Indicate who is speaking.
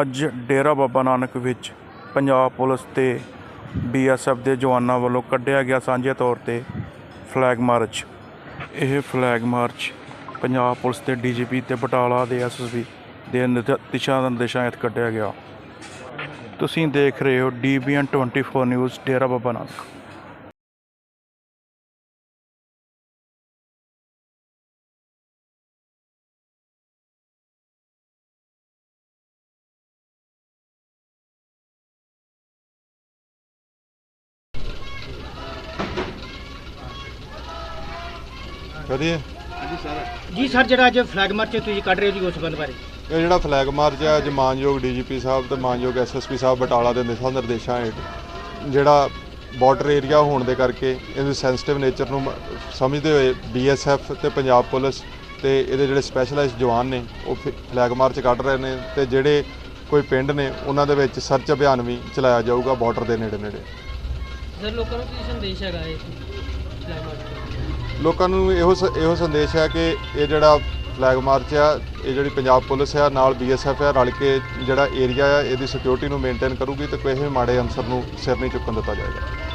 Speaker 1: ਅੱਜ ਡੇਰਾ ਬਾਬਾ ਨਾਨਕ ਵਿੱਚ ਪੰਜਾਬ ਪੁਲਿਸ ਤੇ ਬੀਐਸਐਫ ਦੇ ਜਵਾਨਾਂ ਵੱਲੋਂ ਕੱਢਿਆ ਗਿਆ ਸਾਂਝੇ ਤੌਰ ਤੇ ਫਲੈਗ ਮਾਰਚ। ਇਹ ਫਲੈਗ ਮਾਰਚ ਪੰਜਾਬ ਪੁਲਿਸ ਤੇ ਡੀਜੀਪੀ ਤੇ ਬਟਾਲਾ ਦੇ ਐਸਐਸਪੀ ਦੇ ਨਿਰਦ- ਦਿਸ਼ਾ ਨਿਰਦੇਸ਼ਾਂ ਹੇਠ ਕੱਢਿਆ ਗਿਆ। ਤੁਸੀਂ ਦੇਖ ਰਹੇ ਹੋ ਡੀਬੀਐਨ 24 ਨਿਊਜ਼, ਡੇਰਾ ਬਾਬਾ ਨਾਨਕ।
Speaker 2: ਕਰੀਏ
Speaker 3: ਜੀ ਸਰ ਜਿਹੜਾ ਅੱਜ ਫਲੈਗ ਮਾਰਚ ਤੁਸੀਂ ਕੱਢ ਰਹੇ ਹੋ ਜੀ ਉਸ ਸੰਬੰਧ ਬਾਰੇ?
Speaker 2: ਇਹ ਜਿਹੜਾ ਫਲੈਗ ਮਾਰਚ ਹੈ ਅੱਜ ਮਾਨਯੋਗ ਡੀਜੀਪੀ ਸਾਹਿਬ ਤੇ ਮਾਨਯੋਗ ਐਸਐਸਪੀ ਸਾਹਿਬ ਬਟਾਲਾ ਦੇ ਦਿਸ਼ਾ ਨਿਰਦੇਸ਼ਾਂ ਹੇਠ ਜਿਹੜਾ ਬਾਰਡਰ ਏਰੀਆ ਹੋਣ ਦੇ ਕਰਕੇ ਇਹਦੇ ਸੈਂਸਿਟਿਵ ਨੇਚਰ ਨੂੰ ਮ- ਸਮਝਦੇ ਹੋਏ ਬੀਐਸਐਫ ਤੇ ਪੰਜਾਬ ਪੁਲਿਸ ਤੇ ਇਹਦੇ ਜਿਹੜੇ ਸਪੈਸ਼ਲਾਈਜ਼ਡ ਜਵਾਨ ਨੇ ਉਹ ਫ- ਫਲੈਗ ਮਾਰਚ ਕੱਢ ਰਹੇ ਨੇ ਤੇ ਜਿਹੜੇ ਕੋਈ ਪਿੰਡ ਨੇ ਉਹਨਾਂ ਦੇ ਵਿੱਚ ਸਰਚ ਅਭਿਆਨ ਵੀ ਚਲਾਇਆ ਜਾਊਗਾ ਬਾਰਡਰ ਦੇ ਨੇੜੇ ਨੇੜੇ
Speaker 4: ਸਰ ਲੋਕਾਂ ਨੂੰ ਕੀ ਸੰਦੇਸ਼ ਹੈਗਾ ਇਹ ਫਲੈਗ ਮਾਰਚ
Speaker 2: ਲੋਕਾਂ ਨੂੰ ਇਹੋ ਸ- ਇਹੋ ਸੰਦੇਸ਼ ਹੈ ਕਿ ਇਹ ਜਿਹੜਾ ਫਲੈਗ ਮਾਰਚ ਆ, ਇਹ ਜਿਹੜੀ ਪੰਜਾਬ ਪੁਲਿਸ ਆ, ਨਾਲ ਬੀਐਸਐਫ ਆ, ਰਲ ਕੇ ਜਿਹੜਾ ਏਰੀਆ ਆ, ਇਹਦੀ ਸਿਕਿਉਰਿਟੀ ਨੂੰ ਮੇਨਟੇਨ ਕਰੂਗੀ ਤੇ ਕਿਸੇ ਵੀ ਮਾੜੇ ਅਨਸਰ ਨੂੰ ਸਿਰ ਨਹੀਂ ਚੁੱਕਣ ਦਿੱਤਾ ਜਾਏਗਾ।